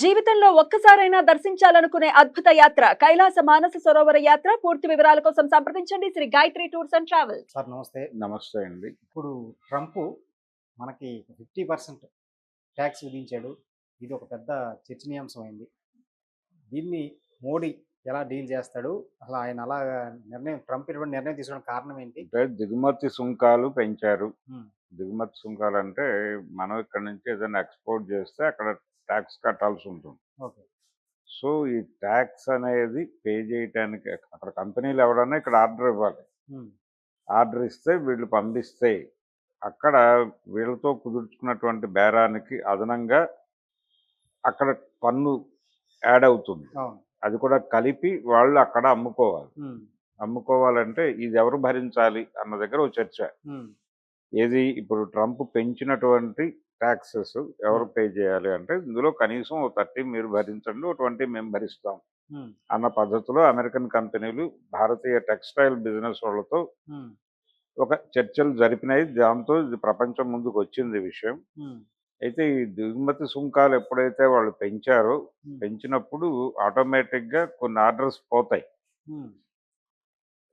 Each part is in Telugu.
జీవితంలో ఒక్కసారైనా దర్శించాలనుకునే అద్భుత యాత్ర కైలాస మానస సరోవర యాత్ర. పూర్తి వివరాల కోసం సంప్రదించండి. Sri Gayatri tours and travels. Sir నమస్తే. నమస్తే అండి. ఇప్పుడు ట్రంప్ మనకి ఫిఫ్టీ పర్సెంట్ ట్యాక్స్ విధించాడు. ఇది ఒక పెద్ద చర్చనీయాంశం అయింది దీన్ని మోడీ ఎలా డీల్ చేస్తాడు? అసలు ఆయన అలా నిర్ణయం ట్రంప్ ఇటువంటి నిర్ణయం తీసుకోవడానికి కారణం ఏంటి? అంటే దిగుమతి సుంకాలు పెంచారు. దిగుమతి సుంకాలు అంటే మనం ఇక్కడ నుంచి ఏదైనా ఎక్స్పోర్ట్ చేస్తే అక్కడ ట్యాక్స్ కట్టాల్సి ఉంటుంది. సో ఈ ట్యాక్స్ అనేది పే చేయటానికి అక్కడ కంపెనీలు ఎవడన్నా ఇక్కడ ఆర్డర్ ఇవ్వాలి. ఆర్డర్ ఇస్తే వీళ్ళు పంపిస్తే అక్కడ వీళ్ళతో కుదుర్చుకున్నటువంటి బేరానికి అదనంగా అక్కడ పన్ను యాడ్ అవుతుంది. అది కూడా కలిపి వాళ్ళు అక్కడ అమ్ముకోవాలి. అమ్ముకోవాలంటే ఇది ఎవరు భరించాలి అన్న దగ్గర ఒక చర్చ. ఏది ఇప్పుడు ట్రంప్ పెంచినటువంటి ట్యాక్సెస్ ఎవరు పే చేయాలి అంటే ఇందులో కనీసం ఓ థర్టీ మీరు భరించండి ఓ ట్వంటీ మేము భరిస్తాం అన్న పద్ధతిలో అమెరికన్ కంపెనీలు భారతీయ టెక్స్టైల్ బిజినెస్ వాళ్ళతో ఒక చర్చలు జరిపినాయి. దాంతో ఇది ప్రపంచం ముందుకు వచ్చింది విషయం. అయితే ఈ దిగుమతి సుంకాలు ఎప్పుడైతే వాళ్ళు పెంచారో పెంచినప్పుడు ఆటోమేటిక్గా కొన్ని ఆర్డర్స్ పోతాయి.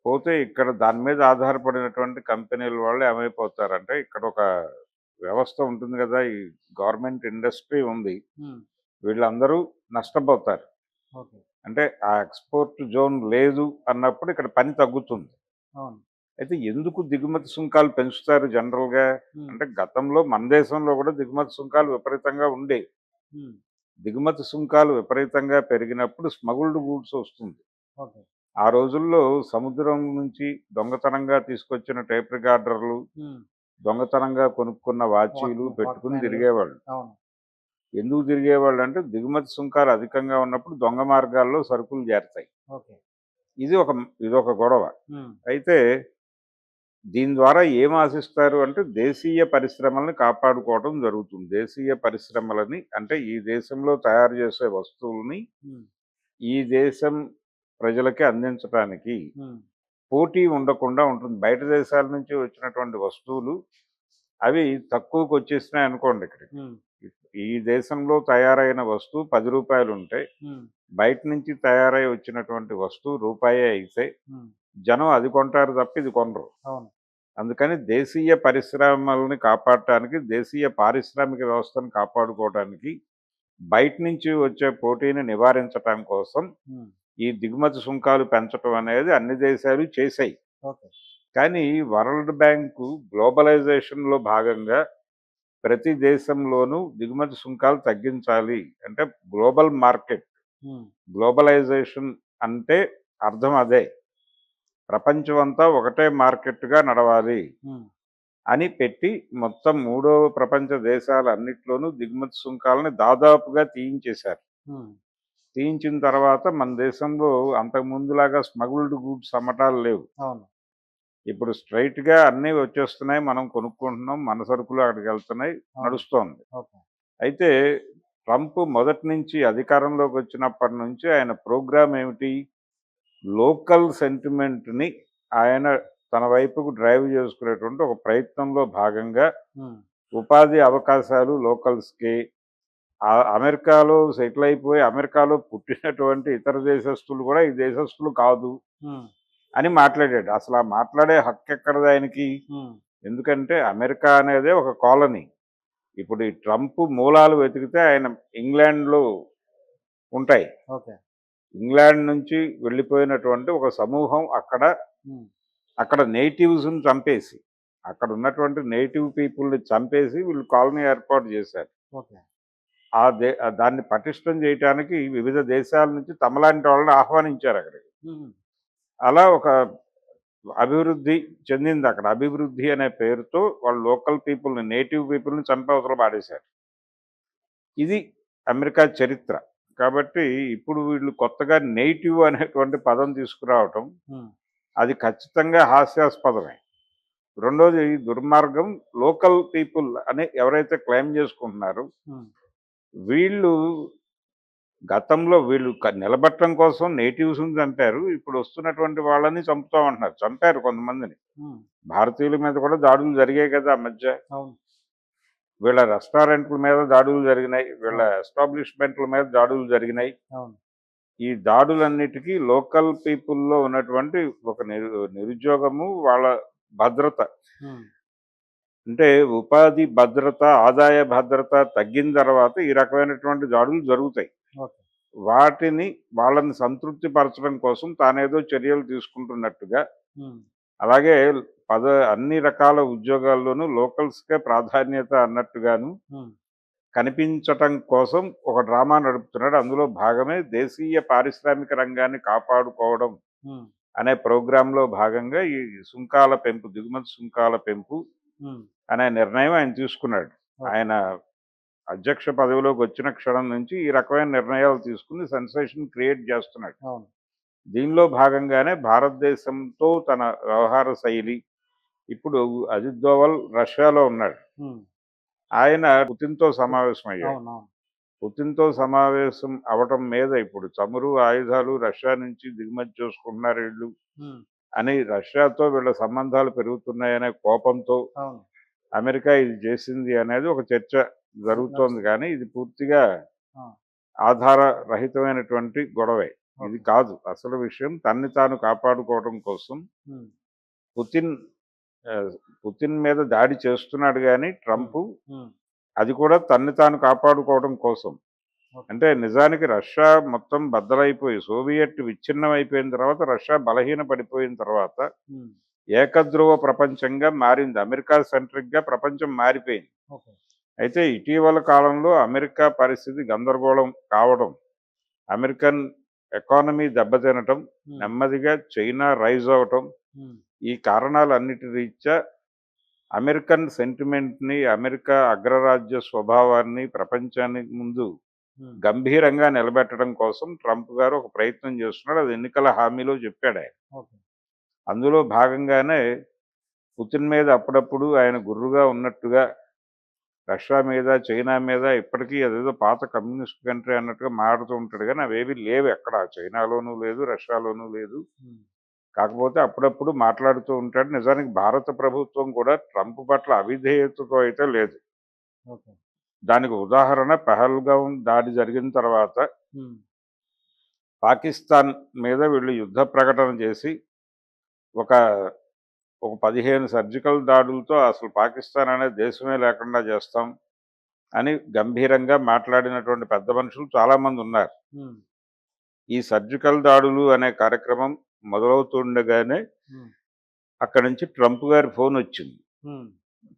పోతే ఇక్కడ దాని మీద ఆధారపడినటువంటి కంపెనీల వాళ్ళు ఏమైపోతారంటే ఇక్కడ ఒక వ్యవస్థ ఉంటుంది కదా ఈ గవర్నమెంట్ ఇండస్ట్రీ ఉంది. వీళ్ళందరూ నష్టపోతారు. అంటే ఆ ఎక్స్పోర్ట్ జోన్ లేదు అన్నప్పుడు ఇక్కడ పని తగ్గుతుంది. అయితే ఎందుకు దిగుమతి సుంకాలు పెంచుతారు జనరల్గా? అంటే గతంలో మన దేశంలో కూడా దిగుమతి సుంకాలు విపరీతంగా ఉమ్, దిగుమతి సుంకాలు విపరీతంగా పెరిగినప్పుడు స్మగుల్డ్ గూడ్స్ వస్తుంది. ఆ రోజుల్లో సముద్రం నుంచి దొంగతనంగా తీసుకొచ్చిన టేప్ రికార్డర్లు దొంగతనంగా కొనుక్కున్న వాచీలు పెట్టుకుని. తిరిగేవాళ్ళు. ఎందుకు తిరిగేవాళ్ళు అంటే దిగుమతి సుంకాలు అధికంగా ఉన్నప్పుడు దొంగ మార్గాల్లో సరుకులు చేరతాయి. ఇది ఒక ఇది ఒక గొడవ. అయితే దీని ద్వారా ఏం ఆశిస్తారు అంటే దేశీయ పరిశ్రమల్ని కాపాడుకోవడం జరుగుతుంది. దేశీయ పరిశ్రమలని అంటే ఈ దేశంలో తయారు చేసే వస్తువుల్ని ఈ దేశం ప్రజలకి అందించడానికి పోటీ ఉండకుండా ఉంటుంది. బయట దేశాల నుంచి వచ్చినటువంటి వస్తువులు అవి తక్కువకు వచ్చేసినాయి అనుకోండి ఇక్కడికి. ఉమ్, ఈ దేశంలో తయారైన వస్తువు పది రూపాయలు ఉంటే ఉమ్, బయట నుంచి తయారై వచ్చినటువంటి వస్తువు రూపాయే అయితే జనం అది కొంటారు తప్ప ఇది కొనరు. అందుకని దేశీయ పరిశ్రమల్ని కాపాడటానికి దేశీయ పారిశ్రామిక వ్యవస్థను కాపాడుకోవడానికి బయట నుంచి వచ్చే పోటీని నివారించటం కోసం ఈ దిగుమతి సుంకాలు పెంచడం అనేది అన్ని దేశాలు చేశాయి. కానీ వరల్డ్ బ్యాంకు గ్లోబలైజేషన్లో భాగంగా ప్రతి దేశంలోనూ దిగుమతి సుంకాలు తగ్గించాలి అంటే గ్లోబల్ మార్కెట్. గ్లోబలైజేషన్ అంటే అర్థం అదే. ప్రపంచం అంతా ఒకటే మార్కెట్గా నడవాలి అని పెట్టి మొత్తం మూడో ప్రపంచ దేశాలన్నిట్లోనూ దిగుమతి సుంకాలని దాదాపుగా తీయించేశారు. తీయించిన తర్వాత మన దేశంలో అంతకుముందులాగా స్మగుల్డ్ గూడ్స్ అమ్మటాలు లేవు. అవును. ఇప్పుడు స్ట్రైట్గా అన్నీ వచ్చేస్తున్నాయి. మనం కొనుక్కుంటున్నాం. మన సరుకులు అక్కడికి వెళ్తున్నాయి. నడుస్తోంది. అయితే ట్రంప్ మొదటి నుంచి అధికారంలోకి వచ్చినప్పటి నుంచి ఆయన ప్రోగ్రామ్ ఏమిటి? లోకల్ సెంటిమెంట్ని ఆయన తన వైపుకు డ్రైవ్ చేసుకునేటువంటి ఒక ప్రయత్నంలో భాగంగా ఉపాధి అవకాశాలు లోకల్స్కి అమెరికాలో సెటిల్ అయిపోయి అమెరికాలో పుట్టినటువంటి ఇతర దేశస్తులు కూడా ఈ దేశస్తులు కాదు అని మాట్లాడాడు. అసలు ఆ మాట్లాడే హక్కు ఎక్కడది ఆయనకి? ఎందుకంటే అమెరికా అనేదే ఒక కాలనీ. ఇప్పుడు ఈ ట్రంప్ మూలాలు వెతికితే ఆయన ఇంగ్లాండ్లో ఉంటాయి. ఓకే. ఇంగ్లాండ్ నుంచి వెళ్ళిపోయినటువంటి ఒక సమూహం అక్కడ అక్కడ నేటివ్స్ని చంపేసి అక్కడ ఉన్నటువంటి నేటివ్ పీపుల్ని చంపేసి వీళ్ళు కాలనీ ఏర్పాటు చేశారు. ఓకే. ఆ దే దాన్ని పటిష్టం చేయడానికి వివిధ దేశాల నుంచి తమలాంటి వాళ్ళని ఆహ్వానించారు అక్కడికి. అలా ఒక అభివృద్ధి చెందింది అక్కడ. అభివృద్ధి అనే పేరుతో వాళ్ళు లోకల్ పీపుల్ని నేటివ్ పీపుల్ని చంపవసరం పాడేశారు. ఇది అమెరికా చరిత్ర. కాబట్టి ఇప్పుడు వీళ్ళు కొత్తగా నేటివ్ అనేటువంటి పదం తీసుకురావటం అది ఖచ్చితంగా హాస్యాస్పదమే. రెండోది దుర్మార్గం లోకల్ పీపుల్ అని ఎవరైతే క్లెయిమ్ చేసుకుంటున్నారో వీళ్ళు గతంలో వీళ్ళు నిలబెట్టడం కోసం నేటివ్స్ని చంపారు ఇప్పుడు వస్తున్నటువంటి వాళ్ళని చంపుతామంటున్నారు చంపారు కొంతమందిని. భారతీయుల మీద కూడా దాడులు జరిగాయి కదా ఆ మధ్య. వీళ్ళ రెస్టారెంట్ల మీద దాడులు జరిగినాయి. వీళ్ళ ఎస్టాబ్లిష్మెంట్ల మీద దాడులు జరిగినాయి. ఈ దాడులన్నిటికీ లోకల్ పీపుల్లో ఉన్నటువంటి ఒక నిరు నిరుద్యోగము వాళ్ళ భద్రత. అంటే ఉపాధి భద్రత ఆదాయ భద్రత తగ్గిన తర్వాత ఈ రకమైనటువంటి దాడులు జరుగుతాయి. వాటిని వాళ్ళని సంతృప్తి పరచడం కోసం తానేదో చర్యలు తీసుకుంటున్నట్టుగా అలాగే పద అన్ని రకాల ఉద్యోగాల్లోనూ లోకల్స్కే ప్రాధాన్యత అన్నట్టుగాను కనిపించటం కోసం ఒక డ్రామా నడుపుతున్నాడు. అందులో భాగమే దేశీయ పారిశ్రామిక రంగాన్ని కాపాడుకోవడం అనే ప్రోగ్రాంలో భాగంగా ఈ సుంకాల పెంపు దిగుమతి సుంకాల పెంపు అనే నిర్ణయం ఆయన తీసుకున్నాడు. ఆయన అధ్యక్ష పదవిలోకి వచ్చిన క్షణం నుంచి ఈ రకమైన నిర్ణయాలు తీసుకుని సెన్సేషన్ క్రియేట్ చేస్తున్నాడు. దీనిలో భాగంగానే భారతదేశంతో తన వ్యవహార శైలి ఇప్పుడు అజిత్ దోవల్ రష్యాలో ఉన్నాడు. ఆయన పుతిన్తో సమావేశమయ్యాడు. అవును అవును పుతిన్తో సమావేశం అవటం మీద ఇప్పుడు చమురు ఆయుధాలు రష్యా నుంచి దిగుమతి చేసుకుంటున్నారు వీళ్ళు. అని రష్యాతో వీళ్ళ సంబంధాలు పెరుగుతున్నాయనే కోపంతో అమెరికా ఇది చేసింది అనేది ఒక చర్చ జరుగుతోంది. కానీ ఇది పూర్తిగా. ఆధార రహితమైనటువంటి గొడవే. ఇది. కాదు. అసలు విషయం తన్ని తాను కాపాడుకోవడం కోసం పుతిన్ పుతిన్ మీద దాడి చేస్తున్నాడు కానీ ట్రంప్ అది కూడా తన్ని తాను కాపాడుకోవడం కోసం. అంటే నిజానికి రష్యా మొత్తం బద్దలైపోయి సోవియట్ విచ్ఛిన్నం అయిపోయిన తర్వాత రష్యా బలహీన పడిపోయిన తర్వాత ఏకధ్రువ ప్రపంచంగా మారింది. అమెరికా సెంట్రిక్గా ప్రపంచం మారిపోయింది. అయితే ఇటీవల కాలంలో అమెరికా పరిస్థితి గందరగోళం కావడం అమెరికన్ ఎకానమీ దెబ్బతినటం నెమ్మదిగా చైనా రైజ్ అవటం ఈ కారణాలన్నిటి రీత్యా అమెరికన్ సెంటిమెంట్ని అమెరికా అగ్రరాజ్య స్వభావాన్ని ప్రపంచానికి ముందు గంభీరంగా నిలబెట్టడం కోసం ట్రంప్ గారు ఒక ప్రయత్నం చేస్తున్నాడు. అది ఎన్నికల హామీలో చెప్పాడు ఆయన. అందులో భాగంగానే పుతిన్ మీద అప్పుడప్పుడు ఆయన గుర్రుగా ఉన్నట్టుగా రష్యా మీద చైనా మీద ఇప్పటికీ అదేదో పాత కమ్యూనిస్ట్ కంట్రీ అన్నట్టుగా మారుతూ ఉంటాడు. కానీ అవేవి లేవు ఎక్కడ. చైనాలోనూ లేదు రష్యాలోనూ లేదు. కాకపోతే అప్పుడప్పుడు మాట్లాడుతూ ఉంటాడు. నిజానికి భారత ప్రభుత్వం కూడా ట్రంప్ పట్ల అవిధేయతతో అయితే లేదు. దానికి ఉదాహరణ పహల్గాం దాడి జరిగిన తర్వాత పాకిస్తాన్ మీద వీళ్ళు యుద్ధ ప్రకటన చేసి ఒక ఒక పదిహేను సర్జికల్ దాడులతో అసలు పాకిస్తాన్ అనే దేశమే లేకుండా చేస్తాం అని గంభీరంగా మాట్లాడినటువంటి పెద్ద మనుషులు చాలామంది ఉన్నారు. ఈ సర్జికల్ దాడులు అనే కార్యక్రమం మొదలవుతుండగానే అక్కడి నుంచి ట్రంప్ గారి ఫోన్ వచ్చింది.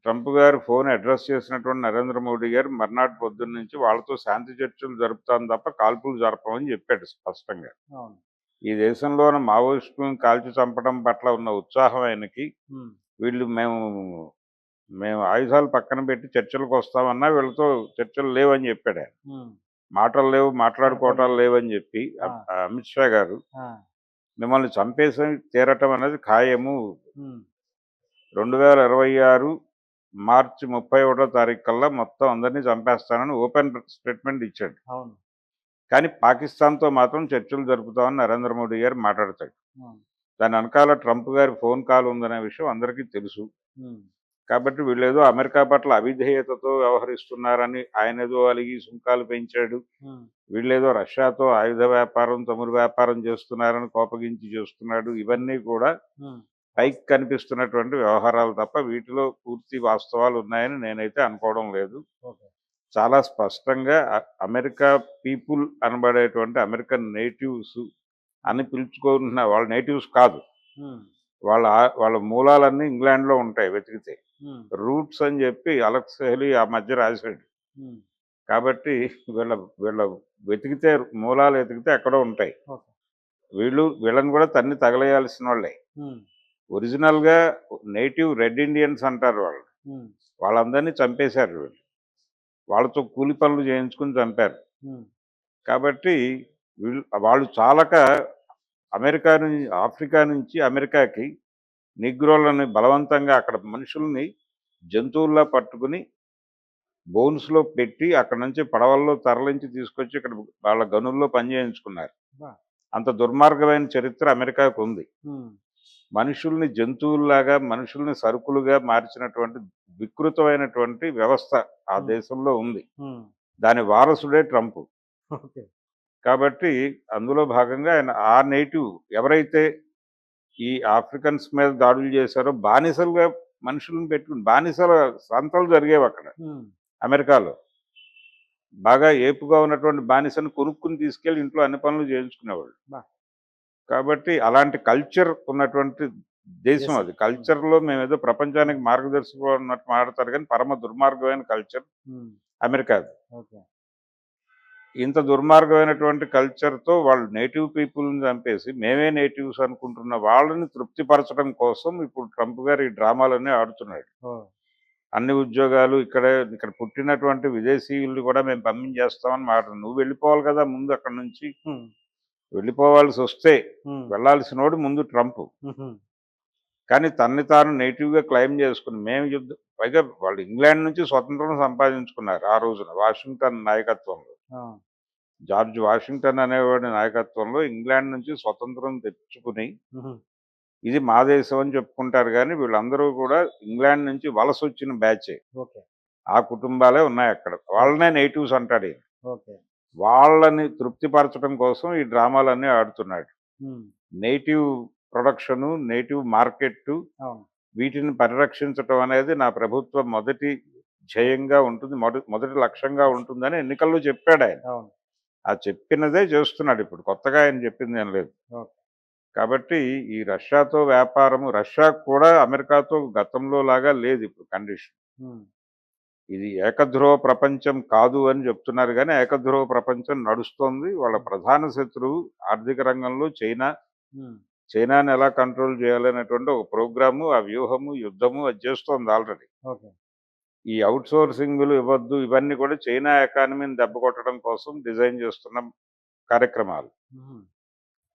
ట్రంప్ గారు ఫోన్ అడ్రస్ చేసినటువంటి నరేంద్ర మోడీ గారు మర్నాటి పొద్దున్న నుంచి వాళ్ళతో శాంతి చర్చలు జరుపుతాం తప్ప కాల్పులు జరపమని చెప్పాడు స్పష్టంగా. ఈ దేశంలో ఉన్న మావోయిస్టులను కాల్చి చంపడం పట్ల ఉన్న ఉత్సాహం ఆయనకి. వీళ్ళు మేము మేము ఆయుధాలు పక్కన పెట్టి చర్చలకు వస్తామన్నా వీళ్ళతో చర్చలు లేవని చెప్పాడు ఆయన. మాటలు లేవు మాట్లాడుకోవటాలు లేవని చెప్పి అమిత్ షా గారు మిమ్మల్ని చంపేసి తీరటం అనేది ఖాయము. రెండు వేల ఇరవై ఆరు మార్చి ముప్పై ఒకటో తారీఖు కల్లా మొత్తం అందరినీ చంపేస్తానని ఓపెన్ స్టేట్మెంట్ ఇచ్చాడు. కానీ పాకిస్తాన్తో మాత్రం చర్చలు జరుపుతామని నరేంద్ర మోడీ గారు మాట్లాడతాడు. దాని వెనకాల ట్రంప్ గారి ఫోన్ కాల్ ఉందనే విషయం అందరికీ తెలుసు. కాబట్టి వీళ్ళేదో అమెరికా పట్ల అవిధేయతతో వ్యవహరిస్తున్నారని ఆయన ఏదో అలిగి సుంకాలు పెంచాడు. వీళ్ళేదో రష్యాతో ఆయుధ వ్యాపారం చమురు వ్యాపారం చేస్తున్నారని కోపగించి చేస్తున్నాడు. ఇవన్నీ కూడా పైకి కనిపిస్తున్నటువంటి వ్యవహారాలు తప్ప వీటిలో పూర్తి వాస్తవాలు ఉన్నాయని నేనైతే అనుకోవడం లేదు. చాలా స్పష్టంగా అమెరికా పీపుల్ అనబడేటువంటి అమెరికన్ నేటివ్స్ అని పిలుచుకుంటున్న వాళ్ళ నేటివ్స్ కాదు. వాళ్ళ వాళ్ళ మూలాలన్నీ ఇంగ్లాండ్లో ఉంటాయి వెతికితే. రూట్స్ అని చెప్పి అలెక్స్ హెలీ ఆ మధ్య రాశాడు. కాబట్టి వీళ్ళ వీళ్ళ వెతికితే మూలాలు వెతికితే ఎక్కడో ఉంటాయి. వీళ్ళు వీళ్ళని కూడా తన్ని తగలేయాల్సిన వాళ్ళే. ఒరిజినల్గా నేటివ్ రెడ్ ఇండియన్స్ అంటారు వాళ్ళు. వాళ్ళందరినీ చంపేశారు వీళ్ళు. వాళ్ళతో కూలి పనులు చేయించుకుని చంపారు. కాబట్టి వీళ్ళు వాళ్ళు చాలక అమెరికా నుంచి ఆఫ్రికా నుంచి అమెరికాకి నిగ్రోలని బలవంతంగా అక్కడ మనుషుల్ని జంతువుల్లా పట్టుకుని బోన్స్లో పెట్టి అక్కడ నుంచి పడవల్లో తరలించి తీసుకొచ్చి ఇక్కడ వాళ్ళ గనుల్లో పని చేయించుకున్నారు బా. అంత దుర్మార్గమైన చరిత్ర అమెరికాకు ఉంది. మనుషుల్ని జంతువుల్లాగా మనుషుల్ని సరుకులుగా మార్చినటువంటి వికృతమైనటువంటి వ్యవస్థ ఆ. దేశంలో ఉంది. దాని వారసుడే ట్రంప్. కాబట్టి అందులో భాగంగా ఆయన ఆ నేటివ్ ఎవరైతే ఈ ఆఫ్రికన్స్ మీద దాడులు చేశారో బానిసలుగా మనుషులను పెట్టుకుని బానిసల సంతలు జరిగేవి అక్కడ. అమెరికాలో. బాగా ఏపుగా ఉన్నటువంటి బానిసను కొనుక్కుని తీసుకెళ్ళి ఇంట్లో అన్ని పనులు చేయించుకునేవాళ్ళు. కాబట్టి అలాంటి కల్చర్ ఉన్నటువంటి దేశం. అది. కల్చర్లో మేము ఏదో ప్రపంచానికి మార్గదర్శకం ఉన్నట్టు మాట్లాడతారు కానీ పరమ దుర్మార్గమైన కల్చర్ ఉమ్, అమెరికా ఇంత దుర్మార్గమైనటువంటి కల్చర్తో వాళ్ళు నేటివ్ పీపుల్ని చంపేసి మేమే నేటివ్స్ అనుకుంటున్న వాళ్ళని తృప్తిపరచడం కోసం ఇప్పుడు ట్రంప్ గారు ఈ డ్రామాలన్నీ ఆడుతున్నాడు. ఓ అన్ని ఉద్యోగాలు ఇక్కడ ఇక్కడ పుట్టినటువంటి విదేశీయుల్ని కూడా మేము పంపించేస్తామని మాట నువ్వు వెళ్ళిపోవాలి కదా ముందు అక్కడ నుంచి. ఉమ్, వెళ్ళిపోవాల్సి వస్తే ఉమ్, వెళ్ళాల్సినోడు ముందు ట్రంప్. కానీ తన్ని తాను నేటివ్గా క్లెయిమ్ చేసుకుని మేము యుద్ధం పైగా వాళ్ళు ఇంగ్లాండ్ నుంచి స్వతంత్రం సంపాదించుకున్నారు ఆ రోజున వాషింగ్టన్ నాయకత్వంలో. జార్జ్ వాషింగ్టన్ అనేవాడి నాయకత్వంలో ఇంగ్లాండ్ నుంచి స్వతంత్రం తెచ్చుకుని ఇది మా దేశం అని చెప్పుకుంటారు కానీ వీళ్ళందరూ కూడా ఇంగ్లాండ్ నుంచి వలస వచ్చిన బ్యాచే. ఓకే. ఆ కుటుంబాలే ఉన్నాయి అక్కడ. వాళ్ళనే నేటివ్స్ అంటాడు ఈయన. వాళ్ళని తృప్తిపరచడం కోసం ఈ డ్రామాలన్నీ ఆడుతున్నాడు. నేటివ్ ప్రొడక్షను నేటివ్ మార్కెట్ వీటిని పరిరక్షించడం అనేది నా ప్రభుత్వం మొదటి ధ్యేయంగా ఉంటుంది మొదటి మొదటి లక్ష్యంగా ఉంటుందని ఎన్నికల్లో చెప్పాడు ఆయన. ఆ చెప్పినదే చేస్తున్నాడు ఇప్పుడు కొత్తగా ఆయన చెప్పింది ఏం లేదు. కాబట్టి ఈ రష్యాతో వ్యాపారము రష్యా కూడా అమెరికాతో గతంలో లాగా లేదు ఇప్పుడు కండిషన్. ఇది ఏకధ్రువ ప్రపంచం కాదు అని చెప్తున్నారు కానీ ఏకధ్రువ ప్రపంచం నడుస్తోంది. వాళ్ళ ప్రధాన శత్రువు ఆర్థిక రంగంలో చైనా. చైనాని ఎలా కంట్రోల్ చేయాలనేటువంటి ఒక ప్రోగ్రాము ఆ వ్యూహము యుద్ధము అది చేస్తోంది ఆల్రెడీ. ఈ అవుట్ సోర్సింగ్లు ఇవ్వద్దు ఇవన్నీ కూడా చైనా ఎకానమీని దెబ్బ కొట్టడం కోసం డిజైన్ చేస్తున్న కార్యక్రమాలు.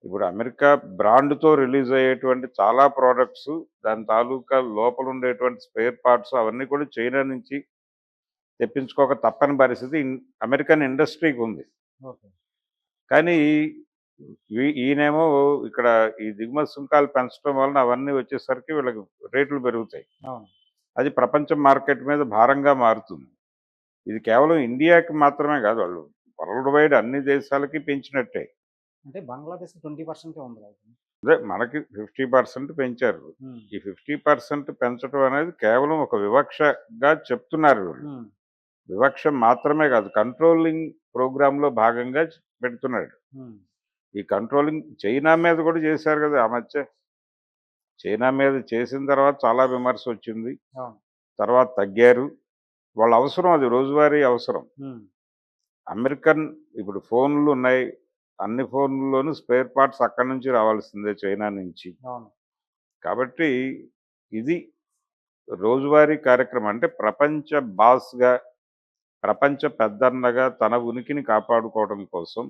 ఇప్పుడు అమెరికా బ్రాండ్తో రిలీజ్ అయ్యేటువంటి చాలా ప్రోడక్ట్స్ దాని తాలూకా లోపల ఉండేటువంటి స్పేర్ పార్ట్స్ అవన్నీ కూడా చైనా నుంచి తెప్పించుకోక తప్పని పరిస్థితి అమెరికన్ ఇండస్ట్రీకి ఉంది కానీ ఈయనేమో ఇక్కడ ఈ దిగుమతి సుంకాలు పెంచడం వలన అవన్నీ వచ్చేసరికి వీళ్ళకి రేట్లు పెరుగుతాయి. అది ప్రపంచ మార్కెట్ మీద భారంగా మారుతుంది. ఇది కేవలం ఇండియాకి మాత్రమే కాదు వాళ్ళు వరల్డ్ వైడ్ అన్ని దేశాలకి పెంచినట్టే. అంటే బంగ్లాదేశ్ ట్వంటీ పర్సెంటే ఉంది అదే మనకి ఫిఫ్టీ పర్సెంట్ పెంచారు. ఈ ఫిఫ్టీ పర్సెంట్ పెంచడం అనేది కేవలం ఒక వివక్షగా చెప్తున్నారు వివక్ష మాత్రమే కాదు కంట్రోలింగ్ ప్రోగ్రాంలో భాగంగా పెడుతున్నాడు. ఈ కంట్రోలింగ్ చైనా మీద కూడా చేశారు కదా ఆ మధ్య. చైనా మీద చేసిన తర్వాత చాలా విమర్శ వచ్చింది. తర్వాత తగ్గారు. వాళ్ళ అవసరం అది రోజువారీ అవసరం. అమెరికన్ ఇప్పుడు ఫోన్లు ఉన్నాయి. అన్ని ఫోన్లలోనూ స్పేర్ పార్ట్స్ అక్కడి నుంచి రావాల్సిందే చైనా నుంచి. కాబట్టి ఇది రోజువారీ కార్యక్రమం. అంటే ప్రపంచ బాస్గా ప్రపంచ పెద్దన్నగా తన ఉనికిని కాపాడుకోవడం కోసం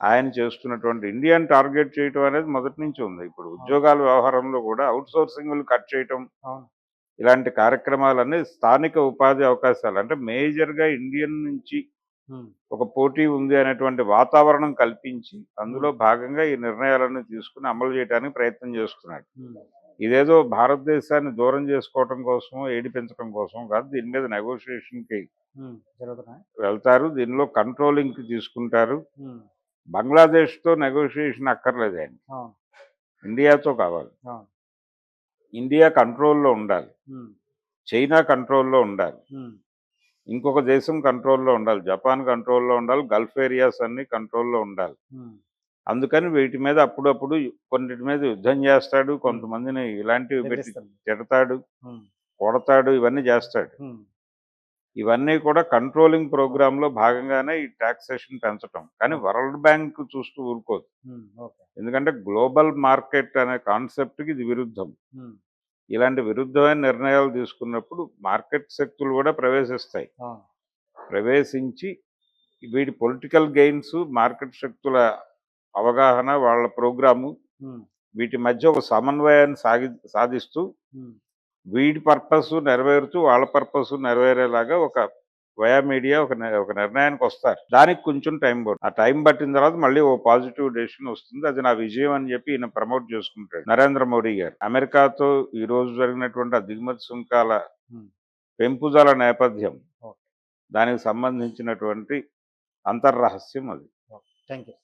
ఆయన చేస్తున్నటువంటి ఇండియాని టార్గెట్ చేయటం అనేది మొదటి నుంచి ఉంది. ఇప్పుడు ఉద్యోగాల వ్యవహారంలో కూడా అవుట్ సోర్సింగ్లు కట్ చేయటం ఇలాంటి కార్యక్రమాలన్నీ స్థానిక ఉపాధి అవకాశాలు. అంటే మేజర్గా ఇండియన్ నుంచి ఒక పోటీ ఉంది అనేటువంటి వాతావరణం కల్పించి అందులో భాగంగా ఈ నిర్ణయాలన్నీ తీసుకుని అమలు చేయడానికి ప్రయత్నం చేస్తున్నాడు. ఇదేదో భారతదేశాన్ని దూరం చేసుకోవటం కోసం ఏడిపించడం కోసం కాదు దీని మీద నెగోషియేషన్కి వెళ్తారు. దీనిలో కంట్రోలింగ్కి తీసుకుంటారు. బంగ్లాదేశ్తో నెగోషియేషన్ అక్కర్లేదు ఆయన ఇండియాతో కావాలి. ఇండియా కంట్రోల్లో ఉండాలి. చైనా కంట్రోల్లో ఉండాలి. ఇంకొక దేశం కంట్రోల్లో ఉండాలి. జపాన్ కంట్రోల్లో ఉండాలి. గల్ఫ్ ఏరియాస్ అన్ని కంట్రోల్లో ఉండాలి. అందుకని వీటి మీద అప్పుడప్పుడు కొన్నిటి మీద యుద్ధం చేస్తాడు కొంతమందిని ఇలాంటివి పెట్టి. తిడతాడు కొడతాడు ఇవన్నీ చేస్తాడు. ఇవన్నీ కూడా కంట్రోలింగ్ ప్రోగ్రాంలో భాగంగానే ఈ టాక్సేషన్ పెంచటం. కానీ వరల్డ్ బ్యాంక్ చూస్తూ ఊరుకోదు. ఎందుకంటే గ్లోబల్ మార్కెట్ అనే కాన్సెప్ట్కి ఇది విరుద్ధం. ఇలాంటి విరుద్ధమైన నిర్ణయాలు తీసుకున్నప్పుడు మార్కెట్ శక్తులు కూడా ప్రవేశిస్తాయి. ప్రవేశించి వీటి పొలిటికల్ గెయిన్స్ మార్కెట్ శక్తుల అవగాహన వాళ్ళ ప్రోగ్రాము వీటి మధ్య ఒక సమన్వయాన్ని సాగి సాధిస్తూ వీటి పర్పస్ నెరవేరుతూ వాళ్ళ పర్పస్ నెరవేరేలాగా ఒక వయా మీడియా ఒక ఒక నిర్ణయానికి వస్తారు. దానికి కొంచెం టైం పడుతుంది ఆ టైం పట్టిన తర్వాత మళ్ళీ ఓ పాజిటివ్ డెసిషన్ వస్తుంది. అది నా విజయం అని చెప్పి ఈయన ప్రమోట్ చేసుకుంటాడు. నరేంద్ర మోడీ గారు. అమెరికాతో ఈ రోజు జరిగినటువంటి ఆ దిగుమతి సుంకాల. పెంపుదల నేపథ్యం. దానికి సంబంధించినటువంటి అంతర్రహస్యం అది. Thank you